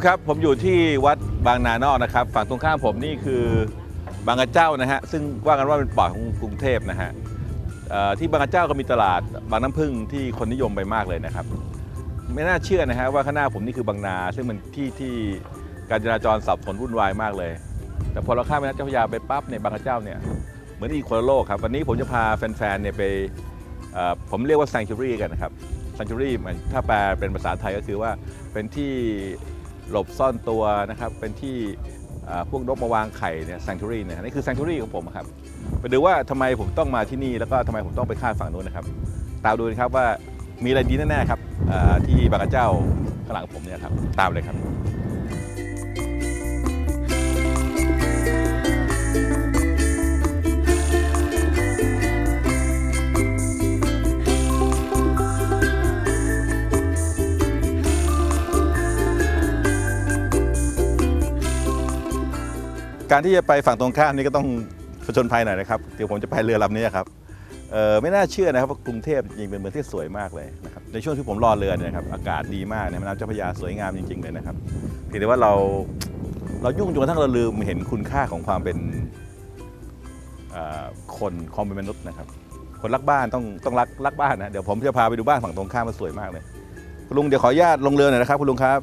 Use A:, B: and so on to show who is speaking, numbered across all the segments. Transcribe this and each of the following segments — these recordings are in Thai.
A: มครับผมอยู่ที่วัดบางนานอกนะครับ ฝั่งตรงข้ามผมนี่คือบางกระเจ้านะฮะซึ่งว่ากันว่าเป็นปอดของกรุงเทพนะฮะที่บางกระเจ้าก็มีตลาดบางน้ำพึ่งที่คนนิยมไปมากเลยนะครับ ไม่น่าเชื่อนะฮะว่าข้างหน้าผมนี่คือบางนา ซึ่งมันที่ที่การจราจรสับสนวุ่นวายมากเลย แต่พอเราข้ามแม่น้ำเจ้าพระยาไปปั๊บเนี่ยบางกระเจ้าเนี่ยเหมือนอีกคนละโลกครับวันนี้ผมจะพาแฟนๆเนี่ยไปผมเรียกว่า sanctuary กันนะครับ sanctuary มันถ้าแปลเป็นภาษาไทยก็คือว่าเป็นที่ หลบซ่อนตัวนะครับเป็นที่พวกนกมาวางไข่เนี่ยซังตูรี่เนี่ยนี่คือซังตูรี่ของผมครับไปดูว่าทำไมผมต้องมาที่นี่แล้วก็ทำไมผมต้องไปข้ามฝั่งนู้นนะครับ ตามดูนะครับว่ามีอะไรดีแน่ๆครับที่บางกระเจ้าข้างหลังผมเนี่ยครับตามเลยครับ การที่จะไปฝั่งตรงข้ามนี่ก็ต้องผจญภัยหน่อยนะครับเดี๋ยวผมจะไปเรือลำนี้ครับไม่น่าเชื่อนะครับว่ากรุงเทพจริงเป็นเมืองที่สวยมากเลยนะครับในช่วงที่ผมรอเรือเนี่ยนะครับอากาศดีมากนะแม่น้ำเจ้าพระยาสวยงามจริง ๆ เลยนะครับเพียงแต่ว่าเราเรายุ่งจนกระทั่งเราลืมเห็นคุณค่าของความเป็นคนความเป็นมนุษย์นะครับ คนรักบ้านต้องต้องรักรักบ้านนะเดี๋ยวผมจะพาไปดูบ้านฝั่งตรงข้ามมันสวยมากเลยคุณลุงเดี๋ยวขออนุญาตลงเรือหน่อยนะครับคุณลุงครับ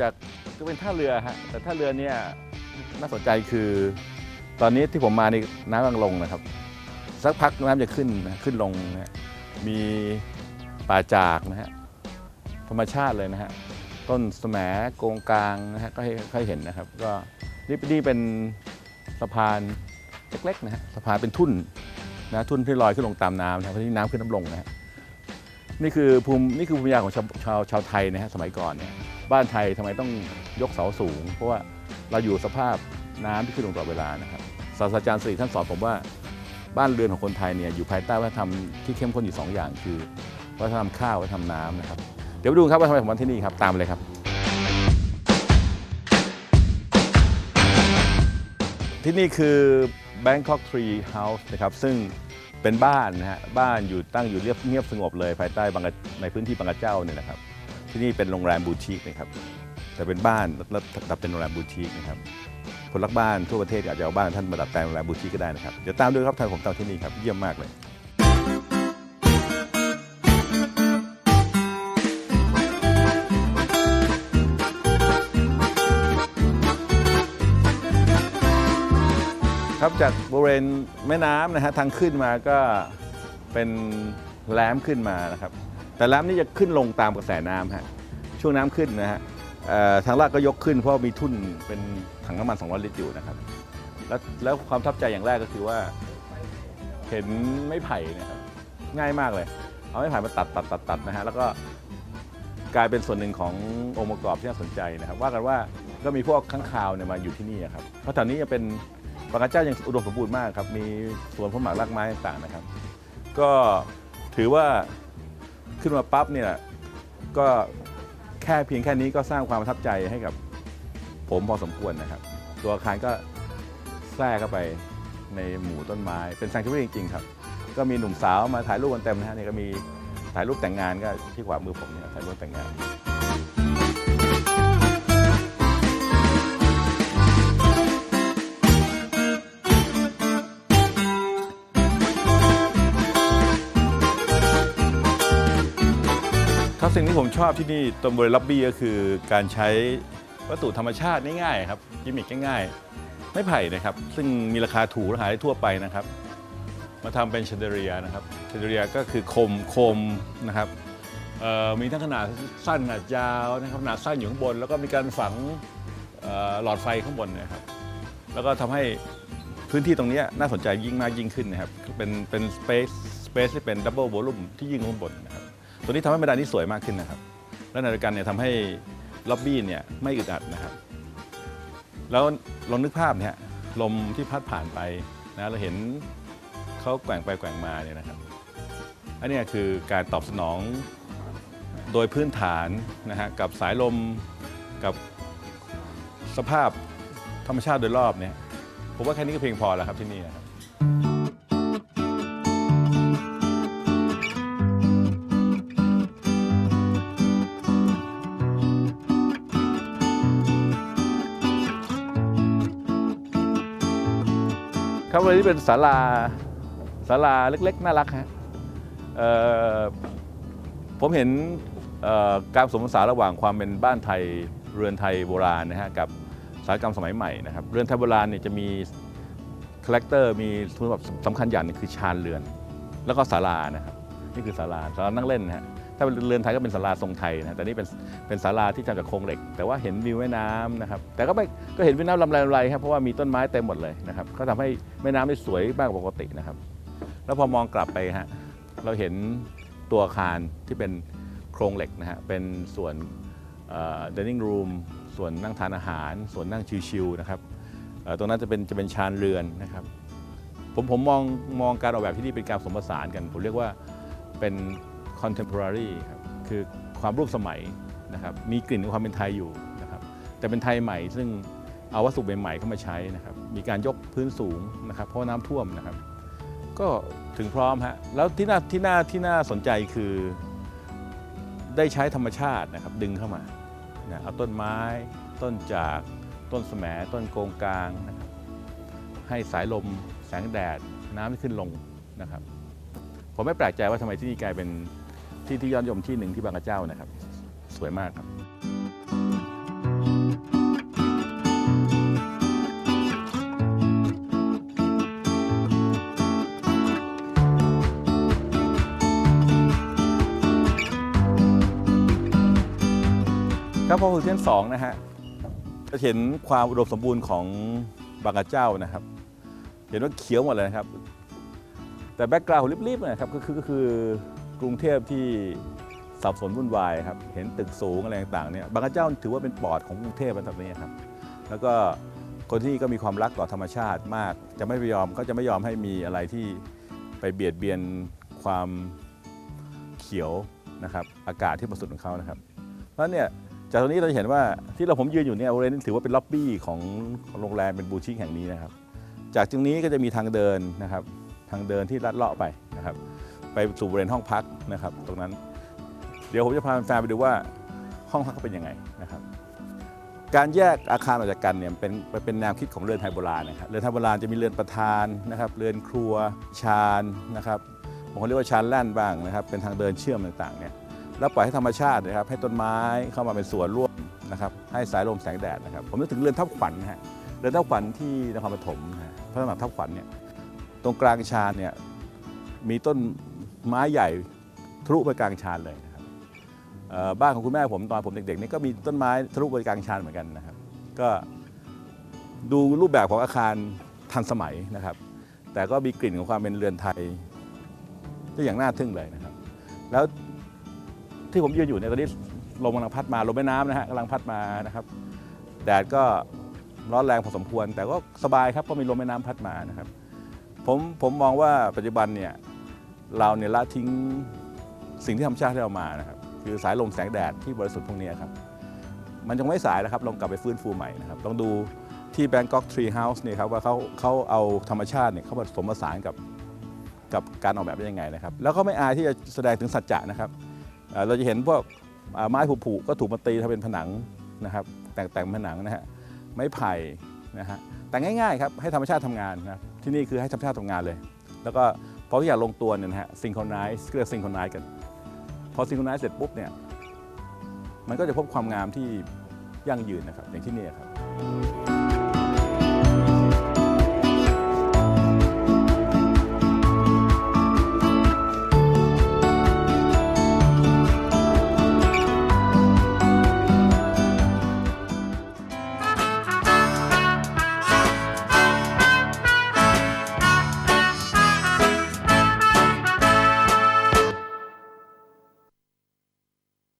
A: จากก็เป็นท่าเรือฮะแต่ท่าเรือเนี่ยน่าสนใจคือ ตอนนี้ที่ผมมานี่น้ำกำลังลงนะครับ สักพักน้ำจะขึ้นนะขึ้นลงนะฮะมีป่าจากนะฮะธรรมชาติเลยนะฮะต้นแสมโกงกลางนะฮะก็ให้ให้เห็นนะครับ ก็นี่นี่เป็นสะพานเล็กๆนะฮะสะพานเป็นทุ่นนะทุ่นที่ลอยขึ้นลงตามน้ำนะครับเพราะที่น้ำขึ้นน้ำลงนะฮะนี่คือภูมินี่คือภูมิปัญญาของชาวชาวชาวไทยนะฮะสมัยก่อนเนี่ย บ้านไทยทำไมต้องยกเสาสูง เพราะว่าเราอยู่สภาพน้ำที่ขึ้นลงตลอดเวลานะครับศาสตราจารย์สิริท่านสอนผมว่าบ้านเรือนของคนไทยเนี่ยอยู่ภายใต้วัฒนธรรมที่เข้มข้นอยู่สองอย่าง คือวัฒนธรรมข้าววัฒนธรรมน้ำนะครับเดี๋ยวไปดูครับว่าทำไมผมมาที่นี่ครับตามเลยครับ ที่นี่คือ Bangkok Tree House นะครับซึ่งเป็นบ้านนะฮะบ้านอยู่ตั้งอยู่เรียบเงียบสงบเลยภายใต้ในพื้นที่บางกระเจ้าเนี่ยนะครับ ที่นี่เป็นโรงแรมบูติกนะครับแต่เป็นบ้านแล้วดับเป็นโรงแรมบูติกนะครับคนรักบ้านทั่วประเทศอาจจะเอาบ้านท่านมาดัดแปลงโรงแรมบูติกก็ได้นะครับเดี๋ยวตามด้วยครับท่านผมตามที่นี่ครับเยี่ยมมากเลยครับจากบริเวณแม่น้ำนะฮะทางขึ้นมาก็เป็นแหลมขึ้นมานะครับ แต่ลมนี่จะขึ้นลงตามกระแสน้ำฮะช่วงน้ำขึ้นนะฮะเอ่อทางลาดก็ยกขึ้นเพราะมีทุ่นเป็นถังน้ำมัน 200 ลิตรอยู่นะครับ แล้วแล้วความทับใจอย่างแรกก็คือว่า เห็นไม้ไผ่เนะครับง่ายมากเลย เอาไม้ไผ่มาตัดตัดตัดตัดนะฮะแล้วก็กลายเป็นส่วนหนึ่งขององค์ประกอบที่น่าสนใจนะครับ ว่ากันว่าก็มีพวกข้างคาวเนี่ยมาอยู่ที่นี่ครับเพราะแถวนี้ยังเป็นปากาเจ้ายังอุดมสมบูรณ์มากครับมีสวนผลหมากรากไม้ต่างๆนะครับ ก็ถือว่า ขึ้นมาปั๊บเนี่ยก็แค่เพียงแค่นี้ก็สร้างความประทับใจให้กับผมพอสมควรนะครับ ตัวอาคารก็แทรกเข้าไปในหมู่ต้นไม้ เป็นแซงชูรี่จริงๆครับ ก็มีหนุ่มสาวมาถ่ายรูปกันเต็มนะฮะนี่ก็มีถ่ายรูปแต่งงานก็ที่ขวามือผมเนี่ยถ่ายรูปแต่งงาน สิ่งที่ผมชอบที่นี่ตรงบริเวณล็อบบี้ก็คือการใช้วัตถุธรรมชาติง่ายๆครับกิมมิคง่ายๆ ไม่ไผ่นะครับ ซึ่งมีราคาถูกและหาได้ทั่วไปนะครับ มาทำเป็นเชนเดรียนะครับเชนเดรียก็คือโคมโคมนะครับมีทั้งขนาดสั้นขนาดยาวนะครับขนาดสั้นอยู่ข้างบน แล้วก็มีการฝังหลอดไฟข้างบนนะครับ แล้วก็ทำให้พื้นที่ตรงนี้น่าสนใจยิ่งมากยิ่งขึ้นนะครับ เป็นเป็นสเปซสเปซที่เป็นดับเบิลโวลูมที่ยิ่งข้างบนนะครับ ตัวนี้ทำให้บันไดนี้สวยมากขึ้นนะครับ และในเดียวกันเนี่ยทำให้ล็อบบี้เนี่ยไม่อึดอัดนะครับ แล้วลองนึกภาพเนี่ยลมที่พัดผ่านไปนะเราเห็นเขาแกว่งไปแกว่งมาเนี่ยนะครับอันนี้คือการตอบสนองโดยพื้นฐานนะฮะกับสายลมกับสภาพธรรมชาติโดยรอบเนี่ยผมว่าแค่นี้ก็เพียงพอแล้วครับที่นี่นะครับ ครับวันนี้เป็นศาลาศาลาเล็กๆ น่ารักฮะผมเห็นการผสมผสานระหว่างความเป็นบ้านไทยเรือนไทยโบราณนะฮะกับสาหกรรมสมัยใหม่นะครับเรือนไทยโบราณเนี่ยจะมีคาแรคเตอร์มีคุณสมบัติสำคัญอย่างนึงคือชานเรือน แล้วก็ศาลานะครับนี่คือศาลาศาลานั่งเล่นนะฮะ ถ้าเป็นเรือนไทยก็เป็นศาลาทรงไทยนะแต่นี่เป็นเป็นศาลาที่ทำจากโครงเหล็ก แต่ว่าเห็นวิวแม่น้ำนะครับแต่ก็ไม่ก็เห็นวิวน้ำลำไรลำไรครับเพราะว่ามีต้นไม้เต็มหมดเลยนะครับก็ทำให้แม่น้ำได้สวยมากกว่าปกตินะครับ แล้วพอมองกลับไปฮะเราเห็นตัวอาคารที่เป็นโครงเหล็กนะฮะเป็นส่วนเอ่อ dining room ส่วนนั่งทานอาหาร ส่วนนั่งชิวๆนะครับตรงนั้นจะเป็นจะเป็นชานเรือนนะครับผมผมมองมองการออกแบบที่นี่เป็นการผสมผสานกัน ผมเรียกว่าเป็น contemporary ครับคือความร่วมสมัยนะครับมีกลิ่นของความเป็นไทยอยู่นะครับแต่เป็นไทยใหม่ซึ่งเอาวัสดุใหม่ๆเข้ามาใช้นะครับมีการยกพื้นสูงนะครับเพราะน้ำท่วมนะครับ ก็ถึงพร้อมฮะแล้วที่น่าที่น่าที่น่าสนใจคือ ได้ใช้ธรรมชาตินะครับดึงเข้ามานะเอาต้นไม้ ต้นจากต้นแสมต้นโกงกลางนะครับให้สายลมแสงแดดน้ำที่ขึ้นลงนะครับผมไม่แปลกใจว่าทำไมที่นี่กลายเป็น ที่ที่ยอดนิยมที่หนึ่งที่บางกระเจ้านะครับ สวยมากครับ ครับพอถึงชั้นสองนะฮะจะเห็นความอุดมสมบูรณ์ของบางกระเจ้านะครับ เห็นว่าเขียวหมดเลยนะครับ แต่แบ็กกราวด์รีบๆนะครับก็คือก็คือ กรุงเทพที่สับสนวุ่นวายครับ เห็นตึกสูงอะไรต่างๆเนี่ยบางกระเจ้าถือว่าเป็นปอดของกรุงเทพแบบนี้ครับ แล้วก็คนที่นี่ก็มีความรักต่อธรรมชาติมาก จะไม่ยอมก็จะไม่ยอมให้มีอะไรที่ไปเบียดเบียนความเขียวนะครับ อากาศที่บริสุทธิ์ของเขานะครับ เพราะเนี่ยจากตรงนี้เราจะเห็นว่าที่เราผมยืนอยู่เนี่ยบริเวณนี้ถือว่าเป็นล็อบบี้ของโรงแรมเป็นบูติกแห่งนี้นะครับ จากตรงนี้ก็จะมีทางเดินนะครับ ทางเดินที่ลัดเลาะไปนะครับ ไปสู่บริเวณห้องพักนะครับ ตรงนั้น เดี๋ยวผมจะพาแฟนไปดูว่าห้องพักเขาเป็นยังไงนะครับ การแยกอาคารออกจากกันเนี่ยเป็นเป็นแนวคิดของเรือนไทยโบราณนะครับเรือนไทยโบราณจะมีเรือนประธานนะครับ เรือนครัวชานนะครับบางคนเรียกว่าชานแล่นบ้างนะครับ เป็นทางเดินเชื่อมต่างๆเนี่ยแล้วปล่อยให้ธรรมชาตินะครับ ให้ต้นไม้เข้ามาเป็นส่วนร่วมนะครับ ให้สายลมแสงแดดนะครับ ผมนึกถึงเรือนทับขวัญนะฮะเรือนทับขวัญที่นครปฐมฮะพระตำหนักทับขวัญเนี่ยตรงกลางชานเนี่ยมีต้น ไม้ใหญ่ทะลุไปกลางชานเลยนะครับบ้านของคุณแม่ผมตอนผมเด็กๆนี่ก็มีต้นไม้ทะลุไปกลางชานเหมือนกันนะครับ ก็ดูรูปแบบของอาคารทันสมัยนะครับ แต่ก็มีกลิ่นของความเป็นเรือนไทยที่อย่างน่าทึ่งเลยนะครับ แล้วที่ผมยืนอยู่เนี่ยตอนนี้ลมกำลังพัดมาลมแม่น้ำนะฮะกำลังพัดมานะครับแดดก็ร้อนแรงพอสมควร แต่ก็สบายครับเพราะมีลมแม่น้ำพัดมานะครับ ผมผมมองว่าปัจจุบันเนี่ย เราเนี่ยละทิ้งสิ่งที่ธรรมชาติให้เรามานะครับคือสายลมแสงแดดที่บริสุทธิ์พวกนี้ครับ มันยังไม่สายนะครับลองกลับไปฟื้นฟูใหม่นะครับลองดูที่ Bangkok Tree House เนี่ยครับว่าเขาเขาเอาธรรมชาติเนี่ยเขาผสมผสานกับกับการออกแบบได้ยังไงนะครับ แล้วก็ไม่อายที่จะแสดงถึงสัจจะนะครับ เราจะเห็นพวกไม้ผุๆก็ถูกมาตีทำเป็นผนังนะครับ แต่งแต่งผนังนะฮะไม้ไผ่นะฮะแต่งง่ายๆครับให้ธรรมชาติทำงานนะครับที่นี่คือให้ธรรมชาติทำงานเลย แล้วก็ พอทุกอย่างลงตัวเนี่ยนะฮะซิงโครไนซ์เรียกซิงโครไนซ์กัน พอซิงโครไนซ์เสร็จปุ๊บเนี่ยมันก็จะพบความงามที่ยั่งยืนนะครับอย่างที่นี่ครับ